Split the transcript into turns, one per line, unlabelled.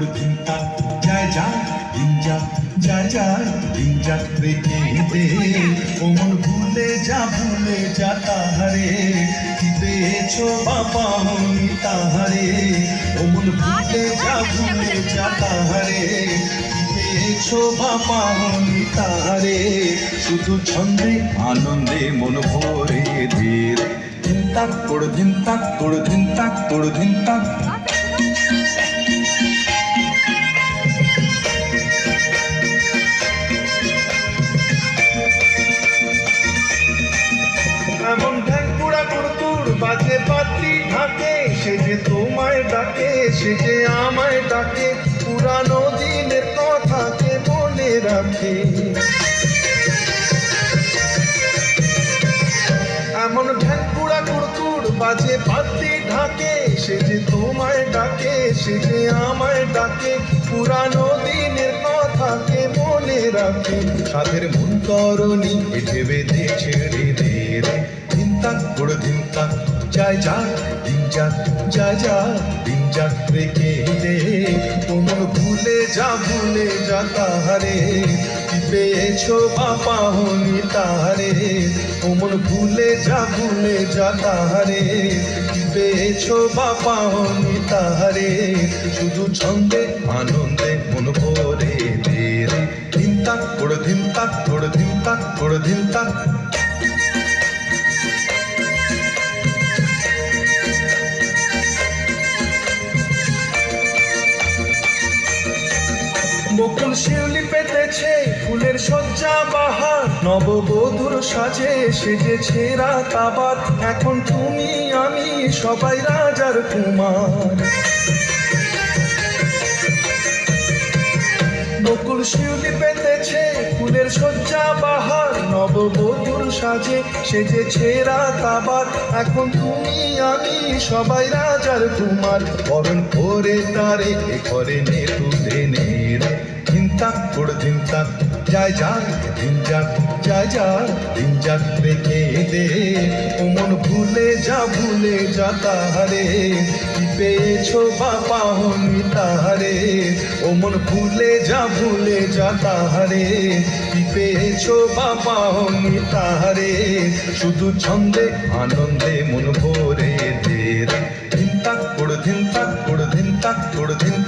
ধিন তাক যায় যা দিন যা যা যা রেখে দে ও মন ভুলে যা ভুলে যা তাহারে, কি পেয়েছ বাবা হনি তাহারে? ও মন ভুলে যা ভুলে যা তাহারে পেয়েছ বাবা হনি তাহারে? শুধু ছন্দে আনন্দে মন ভরে ধীর। ধিন তাক তাক তোড় ধিন তাক তোড় ধিন তাক
বাজে পাত্রি ঢাকে, সে যে তোমায় ডাকে, সে যে আমায় ডাকে, পুরানো দিনের কথাকে মনে রাখে। এমন ঠ্যাং পুরা কুড়কুর বাজে পাত্রি ঢাকে, সে যে তোমায় ডাকে, সে যে আমায় ডাকে, পুরানো দিনের কথাকে মনে রাখে। সাধের মন করণি এঠে বেঁধে ছেড়ে দে তাক গোড় দিন তাক যায় যা, দিন যাক যা যা, দিন যাক রেখে দে। তোমার ভুলে যা ভুলে যা তাহারে পেয়েছ বাপা হনি তাহারে। ওমন ভুলে যা ভুলে যা তাহারে পেয়েছ বাপা হনি তাহারে। শুধু ছন্দে, আনন্দে, মন বকুল শিউলি পেতেছে, ফুলের সজ্জা বাহার। নববধুর সাজে সেজেছে রাত আবার। এখন তুমি, আমি সবাই রাজার কুমার। বকুল শিউলি পেতেছে, ফুলের সজ্জা বাহার। নববধুর সাজে সেজেছে রাত আবার। এখন তুমি, আমি সবাই রাজার কুমার। বরণ করে তারে করে নে তুলে নে রে। ধিনতাক কোড় ধিনতাক যায় যাক দিন যাক যায় যাক দিন যাক রেখে দে। ওমন ভুলে যা ভুলে যা তাহারে। কি পেয়েছ বাবা হনি তাহারে? ওমন ভুলে যা ভুলে যা তাহারে। কি পেয়েছ বাবা হনি তাহারে? শুধু ছন্দে, আনন্দে মন ভরে দে ধিন তাক কোড় ধিন তাক কোড় ধিন তাক কোড় ধিন তাক